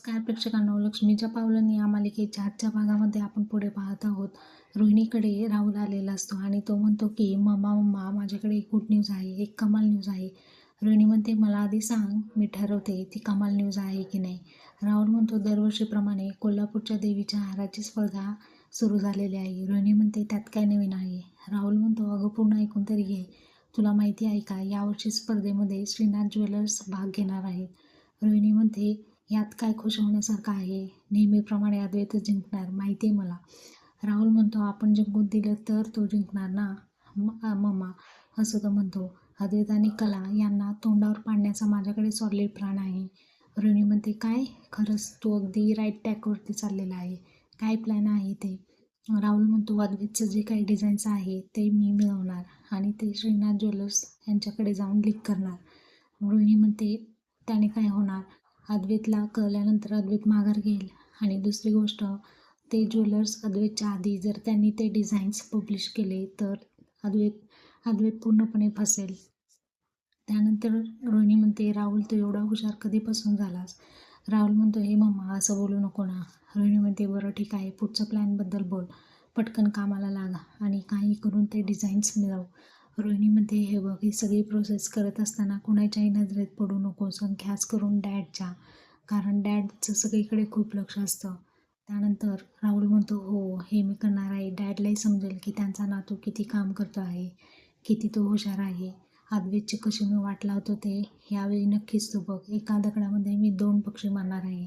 नमस्कार प्रेक्षकांनो लक्ष्मीच्या पावलांनी या मालिकेच्या आजच्या भागामध्ये आपण पुढे पाहत आहोत. रोहिणीकडे राहुल आलेला असतो आणि तो म्हणतो की मम्मा मम्मा माझ्याकडे एक गुड न्यूज आहे एक कमाल न्यूज आहे. रोहिणी म्हणते मला आधी सांग मी ठरवते ती कमाल न्यूज आहे की नाही. राहुल म्हणतो दरवर्षीप्रमाणे कोल्हापूरच्या देवीच्या हाराची स्पर्धा सुरू झालेली आहे. रोहिणी म्हणते त्यात काय नवीन आहे? राहुल म्हणतो अगं पूर्ण ऐकून तरी घे. तुला माहिती आहे का यावर्षी स्पर्धेमध्ये श्रीनाथ ज्वेलर्स भाग घेणार आहे रोहिणी म्हणते यात काय खुश होण्यासारखं आहे? नेहमीप्रमाणे अद्वैत जिंकणार माहिती आहे मला. राहुल म्हणतो आपण जिंकून दिलं तर तो जिंकणार ना? ममा मम्मा असं तो म्हणतो. अद्वैत आणि कला यांना तोंडावर पाडण्याचा माझ्याकडे सॉलिड प्लान आहे. रोहिणी म्हणते काय? खरंच तू अगदी राईट टॅकवरती चाललेला आहे. काय प्लॅन आहे ते? राहुल म्हणतो अद्वैतचं जे काही डिझाईन्स आहे ते मी मिळवणार आणि ते श्रीनाथ ज्वेलर्स यांच्याकडे जाऊन लीक करणार. रोहिणी म्हणते त्याने काय होणार? अद्वैतला कळल्यानंतर अद्वैत माघार घेईल. आणि दुसरी गोष्ट ते ज्वेलर्स अद्वैतच्या आधी जर त्यांनी ते डिझाईन्स पब्लिश केले तर अद्वैत अद्वैत पूर्णपणे फसेल. त्यानंतर रोहिणी म्हणते राहुल तू एवढा हुशार कधीपासून झालास राहुल म्हणतो हे मम्मा असं बोलू नको ना रोहिणी म्हणते बरं ठीक आहे. पुढच्या प्लॅनबद्दल बोल. पटकन कामाला लागा आणि काही करून ते डिझाईन्स मिळव. रोहिणी म्हणते हे बघ ही सगळी प्रोसेस करत असताना कुणाच्याही नजरेत पडू नकोस आणि खास करून डॅडच्या कारण डॅडचं सगळीकडे खूप लक्ष असतं. त्यानंतर राहुल म्हणतो हो हे मी करणार आहे. डॅडलाही समजेल की त्यांचा नातू किती काम करतो आहे किती तो हुशार आहे. अद्वैतची कशी मी वाट लावतो ते यावेळी नक्कीच तू बघ. एका दगडामध्ये मी दोन पक्षी मारणार आहे.